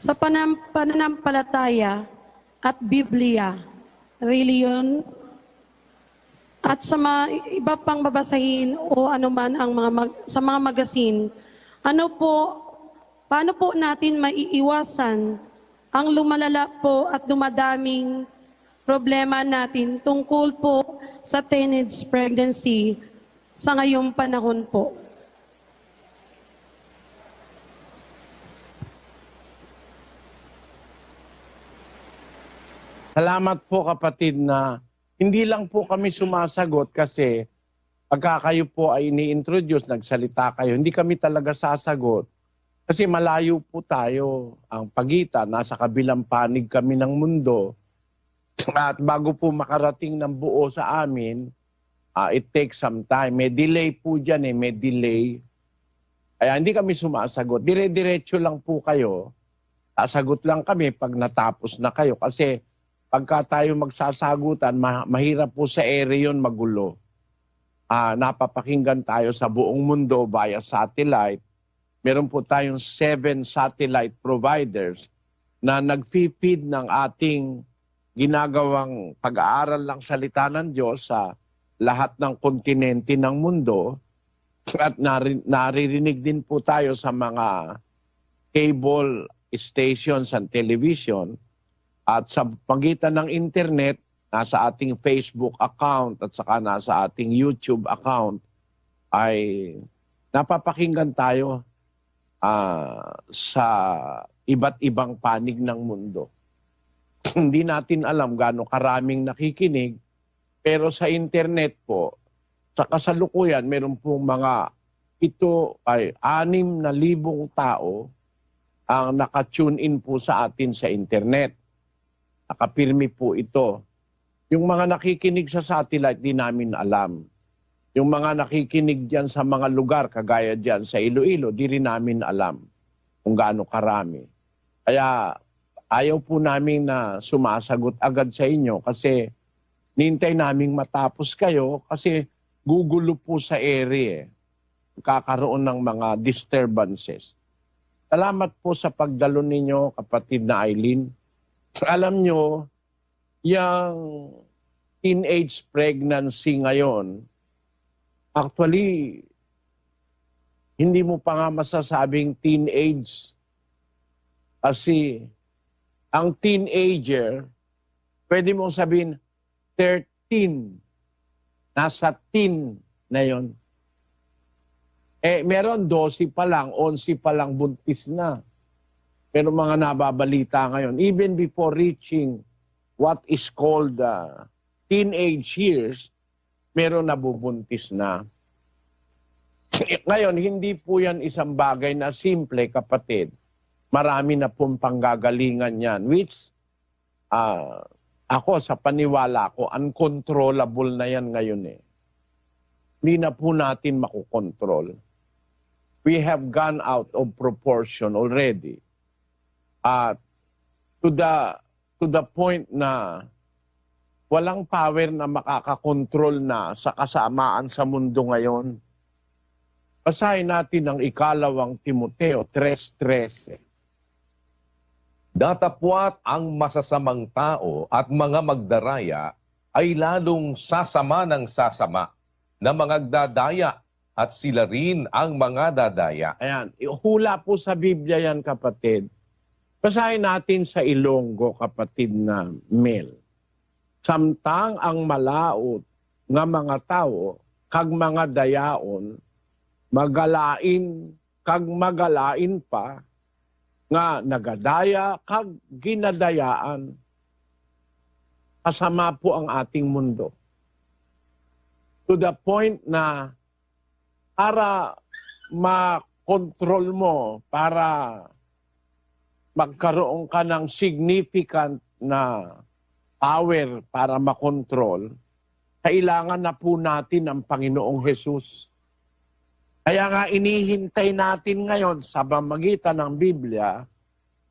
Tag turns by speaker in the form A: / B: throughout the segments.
A: sa pananampalataya at Biblia, reliyon, at sa mga iba pang babasahin o anuman ang mga mag, sa mga magasin, ano po, paano po natin maiiwasan ang lumalala po at dumadaming problema natin tungkol po sa teenage pregnancy sa ngayong panahon po?
B: Salamat po kapatid na hindi lang po kami sumasagot kasi pagka kayo po ay ini-introduce, nagsalita kayo, hindi kami talaga sasagot kasi malayo po tayo ang pagitan, nasa kabilang panig kami ng mundo. At bago po makarating ng buo sa amin, ah, it takes some time. May delay po dyan eh, may delay. Kaya hindi kami sumasagot. Dire-diretso lang po kayo. Sasagot lang kami pag natapos na kayo. Kasi pagka tayo magsasagutan, ma- mahirap po sa ere yun magulo. Ah, napapakinggan tayo sa buong mundo via satellite. Meron po tayong seven satellite providers na nag-feed ng ating ginagawang pag-aaral ng salita ng Diyos sa lahat ng kontinente ng mundo. At nari- naririnig din po tayo sa mga cable stations and television at sa pagitan ng internet, nasa ating Facebook account at saka nasa ating YouTube account ay napapakinggan tayo ah, sa iba't ibang panig ng mundo. Hindi natin alam gaano karaming nakikinig, pero sa internet po, sa kasalukuyan, meron pong mga ito ay anim na libong tao ang naka-tune in po sa atin sa internet. Nakapirmi po ito. Yung mga nakikinig sa satellite, di namin alam. Yung mga nakikinig dyan sa mga lugar, kagaya dyan sa Iloilo, di rin namin alam kung gaano karami. Kaya ayaw po namin na sumasagot agad sa inyo kasi nintay naming matapos kayo kasi gugulo po sa area. Eh. Kakaroon ng mga disturbances. Salamat po sa pagdalo ninyo, kapatid na Eileen. Alam nyo, yung teenage pregnancy ngayon, actually, hindi mo pa nga masasabing teenage. Kasi ang teenager, pwede mong sabihin 13. Nasa teen na yon. Eh, meron 12 pa lang, 11 pa lang buntis na. Pero mga nababalita ngayon, even before reaching what is called uh, teenage years, meron nabubuntis na. Ngayon, hindi po yan isang bagay na simple, kapatid. Marami na pong panggagalingan yan, which ah, ako sa paniwala ko, uncontrollable na yan ngayon eh. Hindi na po natin makukontrol. We have gone out of proportion already. At to the to the point na walang power na makakakontrol na sa kasamaan sa mundo ngayon. Basahin natin ang ikalawang Timoteo 3.13.
C: Datapwat ang masasamang tao at mga magdaraya ay lalong sasama ng sasama na mga dadaya at sila rin ang mga dadaya.
B: Ayan, hula po sa Biblia yan kapatid. Basahin natin sa Ilonggo kapatid na Mel. Samtang ang malaot nga mga tao kag mga dayaon magalain kag magalain pa nga nagadaya kag ginadayaan kasama po ang ating mundo to the point na para makontrol mo para magkaroon ka ng significant na power para makontrol, kailangan na po natin ang Panginoong Jesus. Kaya nga inihintay natin ngayon sa pamagitan ng Biblia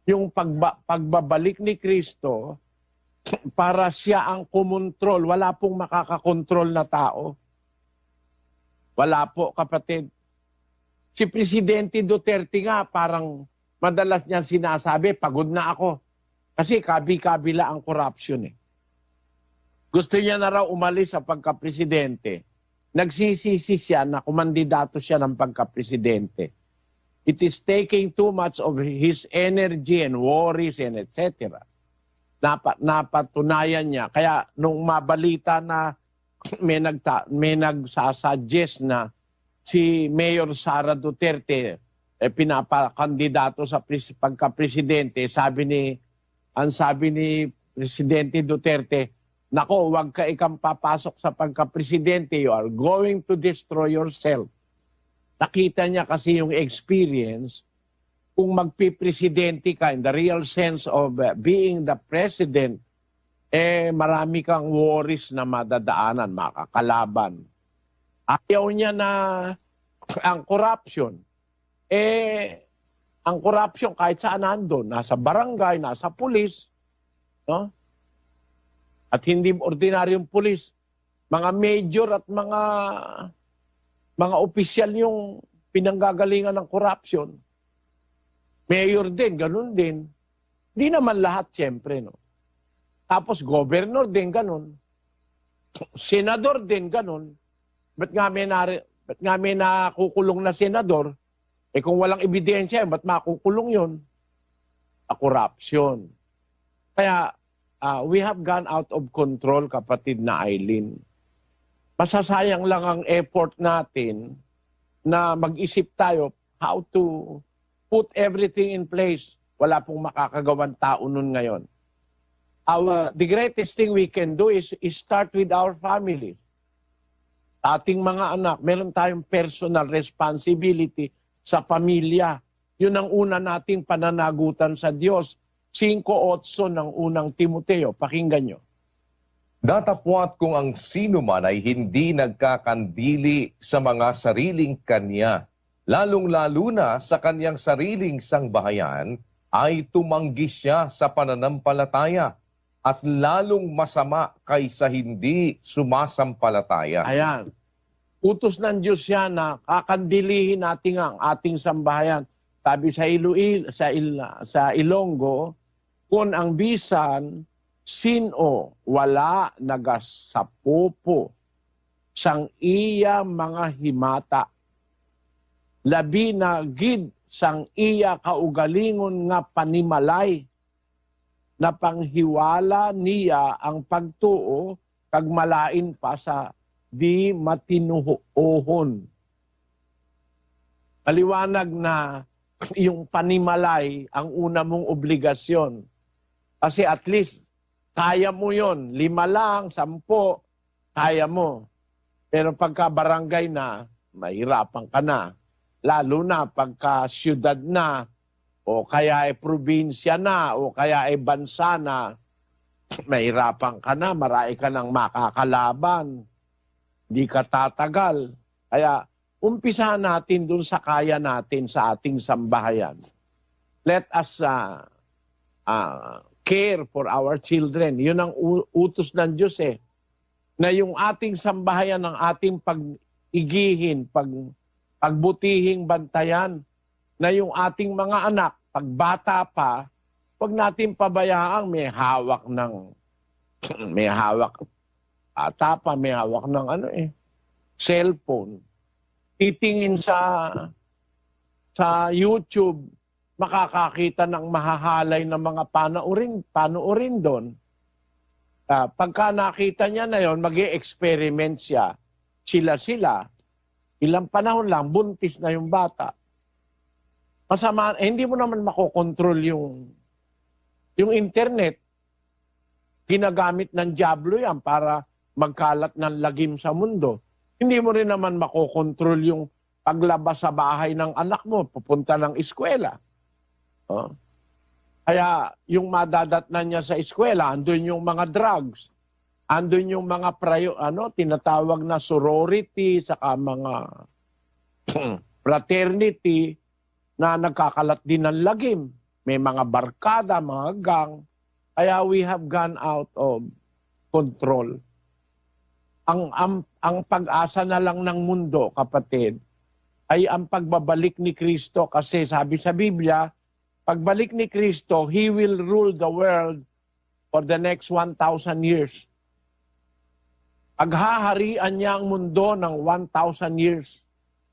B: yung pagba- pagbabalik ni Kristo para siya ang kumontrol. Wala pong makakakontrol na tao. Wala po, kapatid. Si Presidente Duterte nga parang madalas niya sinasabi, pagod na ako. Kasi kabi-kabila ang corruption eh. Gusto niya na raw umalis sa pagka-presidente. Nagsisisi siya na kumandidato siya ng pagka-presidente. It is taking too much of his energy and worries and etc. Napa, napatunayan niya. Kaya nung mabalita na may nagta, may nagsasuggest na si Mayor Sara Duterte eh, pinapakandidato sa pres- pagka-presidente, sabi ni ang sabi ni Presidente Duterte, nako, wag ka ikang papasok sa pagka-presidente, you are going to destroy yourself. Nakita niya kasi yung experience, kung magpipresidente ka in the real sense of uh, being the president, eh marami kang worries na madadaanan, makakalaban. Ayaw niya na ang corruption, eh ang corruption kahit saan nandun, nasa barangay, nasa pulis, no? At hindi ordinaryong pulis, mga major at mga mga opisyal yung pinanggagalingan ng corruption. Mayor din, ganun din. Hindi naman lahat, siyempre, no? Tapos governor din, ganun. Senador din, ganun. Ba't nga may, nari, ba't nga may nakukulong na senador? Eh kung walang ebidensya, ba't makukulong yun? A corruption. Kaya ah, we have gone out of control, kapatid na Eileen. Masasayang lang ang effort natin na mag-isip tayo how to put everything in place. Wala pong makakagawang tao nun ngayon. Our, the greatest thing we can do is, is start with our families. Ating mga anak, meron tayong personal responsibility sa pamilya. Yun ang una nating pananagutan sa Diyos. 5.8 ng unang Timoteo. Pakinggan nyo.
C: Datapwat kung ang sino man ay hindi nagkakandili sa mga sariling kanya, lalong-lalo na sa kanyang sariling sangbahayan, ay tumanggi siya sa pananampalataya at lalong masama kaysa hindi sumasampalataya.
B: Ayan. Utos ng Diyos yan na kakandilihin natin ang ating sambahayan. Sabi sa Iloil, sa, Il, sa Ilonggo, kung ang bisan, sino wala nagasapopo sang iya mga himata. Labi na gid sang iya kaugalingon nga panimalay na panghiwala niya ang pagtuo kag malain pa sa di matinuhoon. Maliwanag na yung panimalay ang una mong obligasyon. Kasi at least kaya mo yon lima lang, sampo, kaya mo. Pero pagka barangay na, mahirapan ka na. Lalo na pagka syudad na, o kaya ay probinsya na, o kaya ay bansa na, mahirapan ka na, marami ka ng makakalaban. Hindi ka tatagal. Kaya umpisahan natin dun sa kaya natin sa ating sambahayan. Let us uh, uh, care for our children. Yun ang utos ng Diyos eh. Na yung ating sambahayan, ang ating pag-igihin, pag, pagbutihing bantayan, na yung ating mga anak, pag bata pa, wag natin pabayaang may hawak ng may hawak bata pa, may hawak ng ano eh, cellphone. Titingin sa sa YouTube, makakakita ng mahahalay ng mga panoorin, panoorin doon. Ah, pagka nakita niya na yon, mag experiment siya. Sila-sila, ilang panahon lang, buntis na yung bata. Masama, eh, hindi mo naman makokontrol yung yung internet. Ginagamit ng Diablo yan para magkalat ng lagim sa mundo. Hindi mo rin naman makokontrol yung paglabas sa bahay ng anak mo, pupunta ng eskwela. Oh. Kaya yung madadatnan niya sa eskwela, andun yung mga drugs, andun yung mga prayo, ano, tinatawag na sorority, saka mga fraternity na nagkakalat din ng lagim. May mga barkada, mga gang. Kaya we have gone out of control. Ang, ang, ang pag-asa na lang ng mundo, kapatid, ay ang pagbabalik ni Kristo kasi sabi sa Biblia, pagbalik ni Kristo, He will rule the world for the next 1,000 years. Paghaharian niya ang mundo ng 1,000 years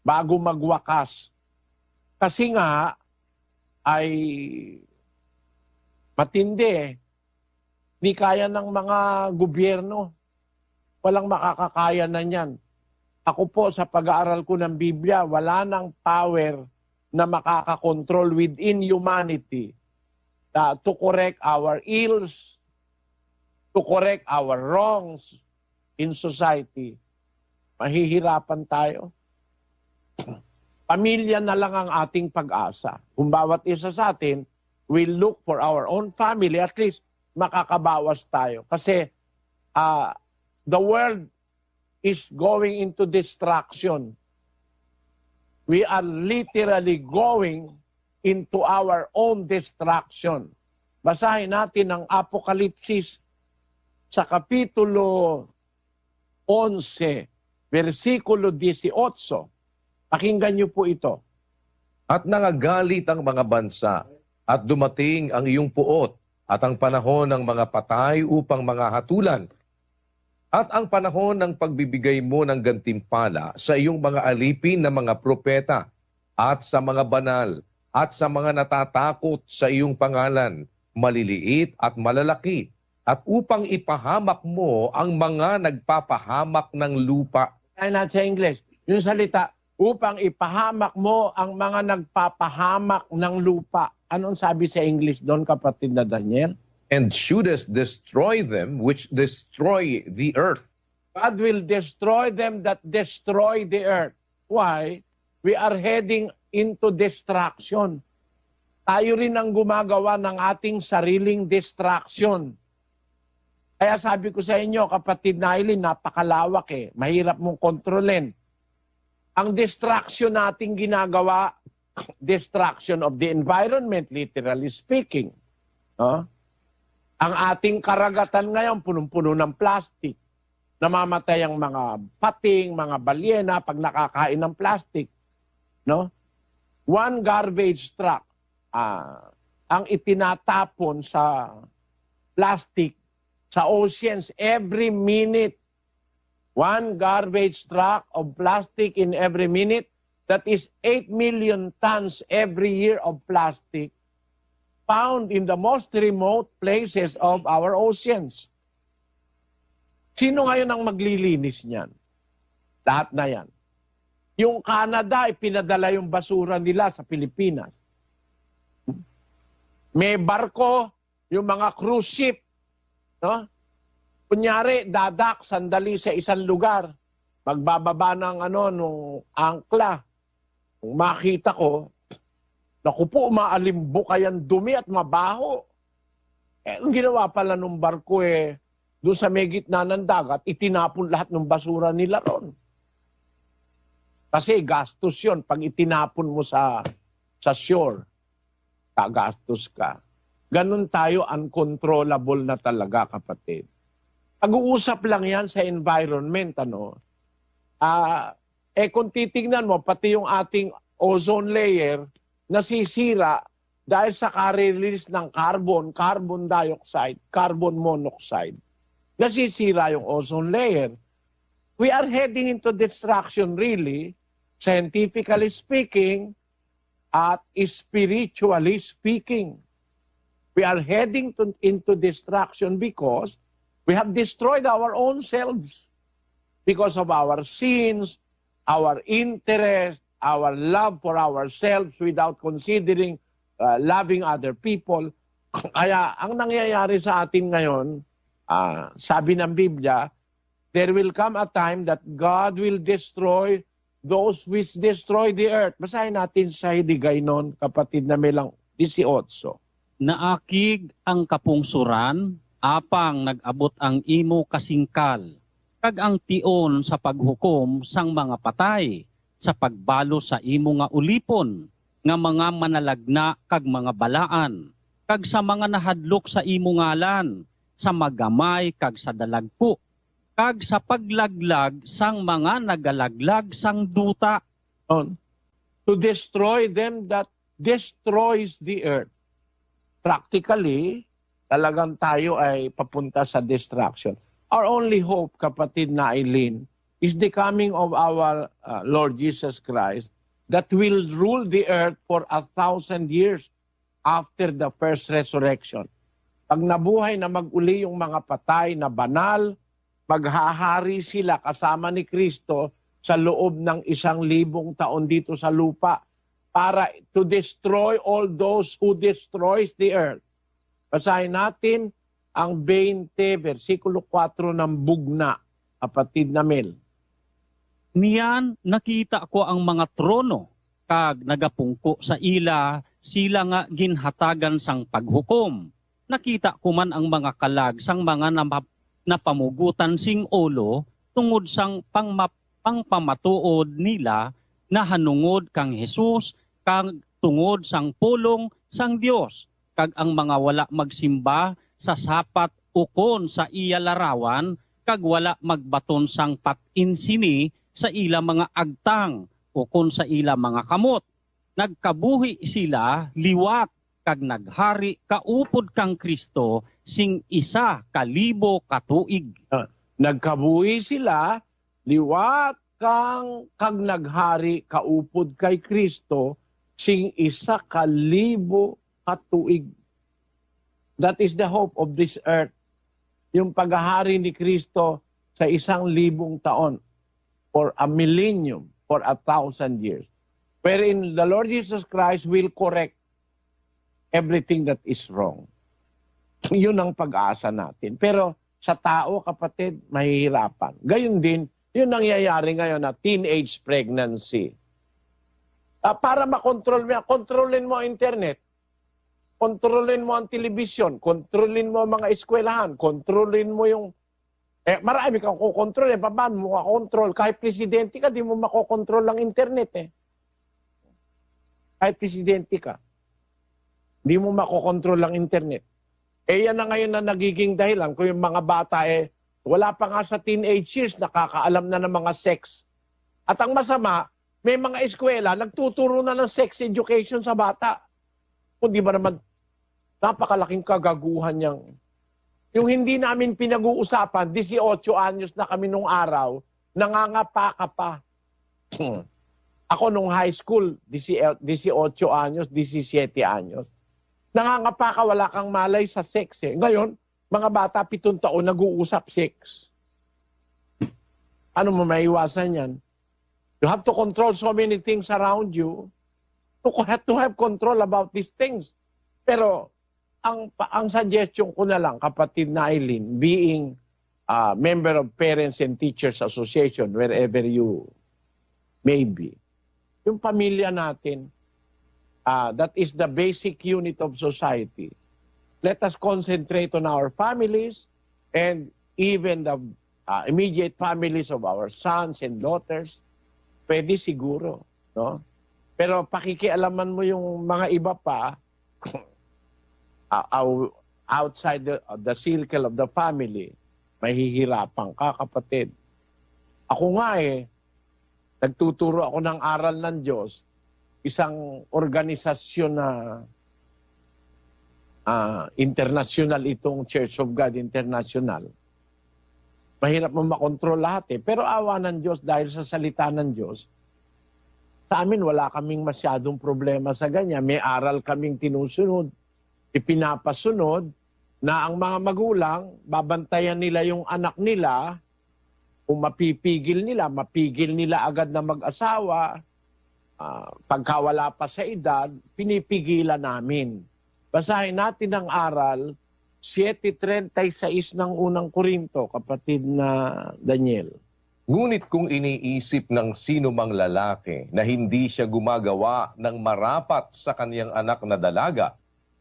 B: bago magwakas. Kasi nga, ay matindi eh. Hindi kaya ng mga gobyerno. Walang makakakaya na niyan. Ako po sa pag-aaral ko ng Biblia, wala nang power na makakakontrol within humanity uh, to correct our ills, to correct our wrongs in society. Mahihirapan tayo. Pamilya na lang ang ating pag-asa. Kung bawat isa sa atin will look for our own family, at least makakabawas tayo. Kasi uh, the world is going into distraction. We are literally going into our own destruction. Basahin natin ang Apokalipsis sa Kapitulo 11, versikulo 18. Pakinggan niyo po ito.
C: At nangagalit ang mga bansa at dumating ang iyong puot at ang panahon ng mga patay upang mga hatulan at ang panahon ng pagbibigay mo ng gantimpala sa iyong mga alipin na mga propeta at sa mga banal at sa mga natatakot sa iyong pangalan, maliliit at malalaki, at upang ipahamak mo ang mga nagpapahamak ng lupa.
B: Kaya natin sa English, yung salita, upang ipahamak mo ang mga nagpapahamak ng lupa. Anong sabi sa English doon, kapatid na Daniel?
C: And shouldest destroy them which destroy the earth.
B: God will destroy them that destroy the earth. Why? We are heading into destruction. Tayo rin ang gumagawa ng ating sariling destruction. Kaya sabi ko sa inyo, kapatid na Eileen, napakalawak eh. Mahirap mong kontrolin. Ang distraction nating ginagawa, destruction of the environment, literally speaking. No? Ang ating karagatan ngayon, punong-puno ng plastic. Namamatay ang mga pating, mga balyena pag nakakain ng plastic. No? One garbage truck ah, ang itinatapon sa plastic sa oceans every minute. One garbage truck of plastic in every minute. That is 8 million tons every year of plastic found in the most remote places of our oceans. Sino ngayon ang maglilinis niyan? Lahat na yan. Yung Canada, ipinadala yung basura nila sa Pilipinas. May barko, yung mga cruise ship, no? Kunyari, dadak, sandali sa isang lugar. Magbababa ng ano, nung angkla. Kung makita ko, naku po, maalimbok kayan dumi at mabaho. Eh, ang ginawa pala ng barko eh, doon sa may gitna ng dagat, itinapon lahat ng basura nila ron. Kasi gastos yun pag itinapon mo sa sa shore. Kagastos ka. Ganun tayo uncontrollable na talaga, kapatid. Pag-uusap lang yan sa environment, ano. Ah, eh kung titingnan mo, pati yung ating ozone layer, nasisira dahil sa ka-release ng carbon, carbon dioxide, carbon monoxide. Nasisira yung ozone layer. We are heading into destruction really, scientifically speaking, at spiritually speaking. We are heading to, into destruction because we have destroyed our own selves because of our sins, our interest, our love for ourselves without considering uh, loving other people. Kaya ang nangyayari sa atin ngayon, ah, sabi ng Biblia, there will come a time that God will destroy those which destroy the earth. Basahin natin sa Hidigay noon, kapatid na may lang 18.
D: naakig ang kapungsuran, apang nag-abot ang imo kasingkal, kag ang tion sa paghukom sang mga patay, sa pagbalo sa imo nga ulipon, nga mga manalagna kag mga balaan, kag sa mga nahadlok sa imo ngalan, sa magamay kag sa dalagpo, kag sa paglaglag sang mga nagalaglag sang duta,
B: On, to destroy them that destroys the earth. practically, talagang tayo ay papunta sa destruction. Our only hope, kapatid na Eileen, is the coming of our uh, Lord Jesus Christ that will rule the earth for a thousand years after the first resurrection. Pag nabuhay na mag-uli yung mga patay na banal, maghahari sila kasama ni Kristo sa loob ng isang libong taon dito sa lupa para to destroy all those who destroys the earth. Basahin natin ang 20, versikulo 4 ng bugna, kapatid na Mel.
D: Niyan nakita ko ang mga trono kag nagapungko sa ila sila nga ginhatagan sang paghukom. Nakita ko man ang mga kalag sang mga napamugutan sing ulo tungod sang pangmap pangpamatuod nila na hanungod kang Hesus kang tungod sang pulong sang Dios kag ang mga wala magsimba sa sapat ukon sa iya larawan kag wala magbaton sang patinsini sa ila mga agtang ukon sa ila mga kamot. Nagkabuhi sila liwat kag naghari kaupod kang Kristo sing isa kalibo katuig.
B: Nagkabuhi sila, liwat kang kag naghari kaupod kay Kristo, sing isa kalibo katuig. That is the hope of this earth. Yung paghahari ni Kristo sa isang libong taon for a millennium, for a thousand years. Wherein the Lord Jesus Christ will correct everything that is wrong. Yun ang pag-asa natin. Pero sa tao, kapatid, mahihirapan. Gayun din, yun nangyayari ngayon na teenage pregnancy. Ah, para makontrol mo kontrolin mo ang internet, kontrolin mo ang telebisyon, kontrolin mo ang mga eskwelahan, kontrolin mo yung eh, marami kang kukontrol eh. Paano mo kakontrol? Kahit presidente ka, di mo makokontrol ang internet eh. Kahit presidente ka, di mo makokontrol ang internet. Eh yan na ngayon na nagiging dahilan kung yung mga bata eh, wala pa nga sa teenage years, nakakaalam na ng mga sex. At ang masama, may mga eskwela, nagtuturo na ng sex education sa bata. Kung di ba naman, napakalaking kagaguhan niyang yung hindi namin pinag-uusapan, 18 anyos na kami nung araw, nangangapa ka pa. Ako nung high school, 18 anyos, 17 anyos. Nangangapa ka, wala kang malay sa sex eh. Ngayon, mga bata, pitong taon, nag-uusap sex. Ano mo maiwasan yan? You have to control so many things around you. You have to have control about these things. Pero ang ang suggestion ko na lang kapatid na Eileen being a member of Parents and Teachers Association wherever you may be yung pamilya natin ah, that is the basic unit of society let us concentrate on our families and even the ah, immediate families of our sons and daughters. Pwede siguro no? Pero pakikialaman mo yung mga iba pa uh, out- outside the, the circle of the family, mahihirapan ka, kapatid. Ako nga eh, nagtuturo ako ng aral ng Diyos, isang organisasyon na ah, international itong Church of God International. Mahirap mo makontrol lahat eh. Pero awa ng Diyos dahil sa salita ng Diyos, sa amin wala kaming masyadong problema sa ganyan. May aral kaming tinusunod ipinapasunod na ang mga magulang, babantayan nila yung anak nila, kung mapipigil nila, mapigil nila agad na mag-asawa, ah, pagka wala pa sa edad, pinipigilan namin. Basahin natin ang aral, 7.36 ng unang Korinto, kapatid na Daniel.
C: Ngunit kung iniisip ng sino mang lalaki na hindi siya gumagawa ng marapat sa kaniyang anak na dalaga,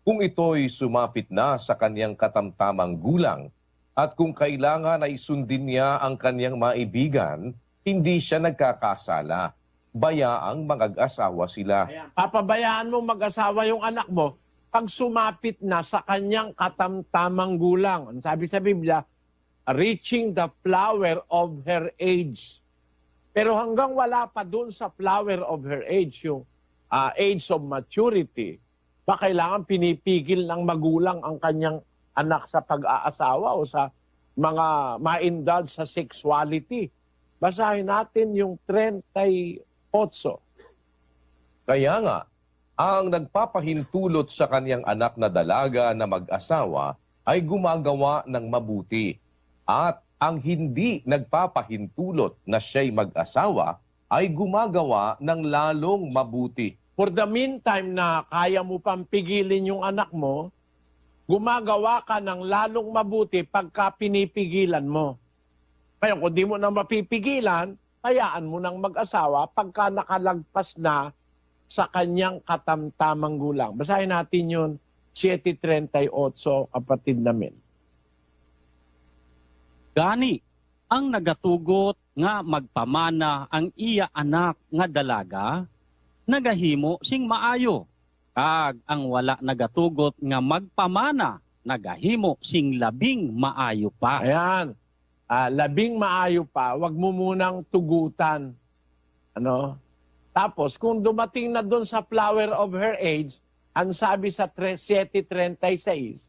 C: kung ito'y sumapit na sa kaniyang katamtamang gulang, at kung kailangan ay sundin niya ang kaniyang maibigan, hindi siya nagkakasala. Bayaang mag-asawa sila.
B: Papabayaan mo mag-asawa yung anak mo pag sumapit na sa kanyang katamtamang gulang. Ang sabi sa Biblia, reaching the flower of her age. Pero hanggang wala pa dun sa flower of her age, yung ah, age of maturity, Ba kailangan pinipigil ng magulang ang kanyang anak sa pag-aasawa o sa mga ma-indulge sa sexuality? Basahin natin yung 38.
C: Kaya nga, ang nagpapahintulot sa kanyang anak na dalaga na mag-asawa ay gumagawa ng mabuti. At ang hindi nagpapahintulot na siya'y mag-asawa ay gumagawa ng lalong mabuti.
B: For the meantime na kaya mo pang pigilin yung anak mo, gumagawa ka ng lalong mabuti pagka pinipigilan mo. Ngayon, kung di mo na mapipigilan, hayaan mo nang mag-asawa pagka nakalagpas na sa kanyang katamtamang gulang. Basahin natin yun, 7.38, kapatid namin.
D: Gani, ang nagatugot nga magpamana ang iya anak nga dalaga, nagahimo sing maayo. Kag ang wala nagatugot nga magpamana, nagahimo sing labing maayo pa.
B: Ayan, ah, labing maayo pa, wag mo munang tugutan. Ano? Tapos, kung dumating na doon sa flower of her age, ang sabi sa tre- 7.36,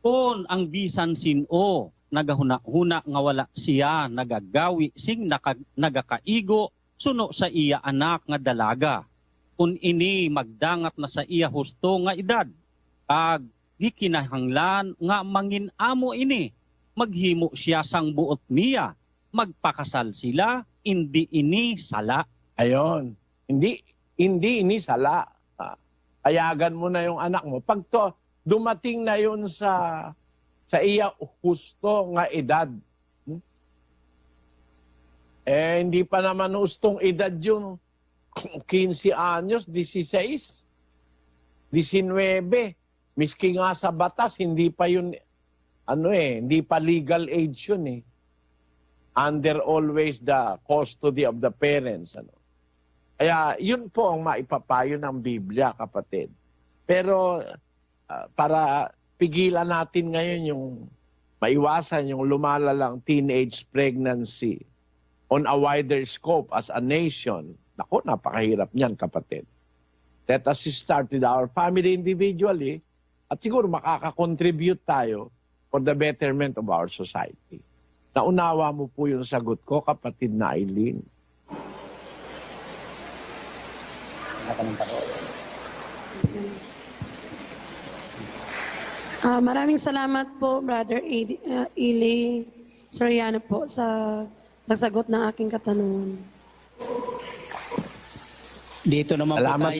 D: Kung ang bisan sino, nagahuna-huna nga wala siya nagagawi sing naka, nagakaigo suno sa iya anak nga dalaga. Kung ini magdangat na sa iya husto nga edad, kag di kinahanglan nga mangin amo ini, maghimo siya sang buot niya, magpakasal sila, hindi ini sala.
B: Ayon. Hindi hindi ini sala. Payagan mo na yung anak mo. Pag to, dumating na yun sa sa iya husto nga edad. Hmm? Eh, hindi pa naman hustong edad yun. 15 anyos, 16, 19. Miski nga sa batas, hindi pa yun, ano eh, hindi pa legal age yun eh. Under always the custody of the parents. Ano. Kaya yun po ang maipapayo ng Biblia, kapatid. Pero ah, para pigilan natin ngayon yung maiwasan yung lumalalang teenage pregnancy on a wider scope as a nation, nako, napakahirap niyan, kapatid. Let us start with our family individually at siguro makaka-contribute tayo for the betterment of our society. Naunawa mo po yung sagot ko, kapatid na Eileen.
A: Ah, maraming salamat po, Brother Ed- ah, Ili Soriano po sa nasagot ng aking katanungan.
E: Dito naman po
B: Salamat
E: tayo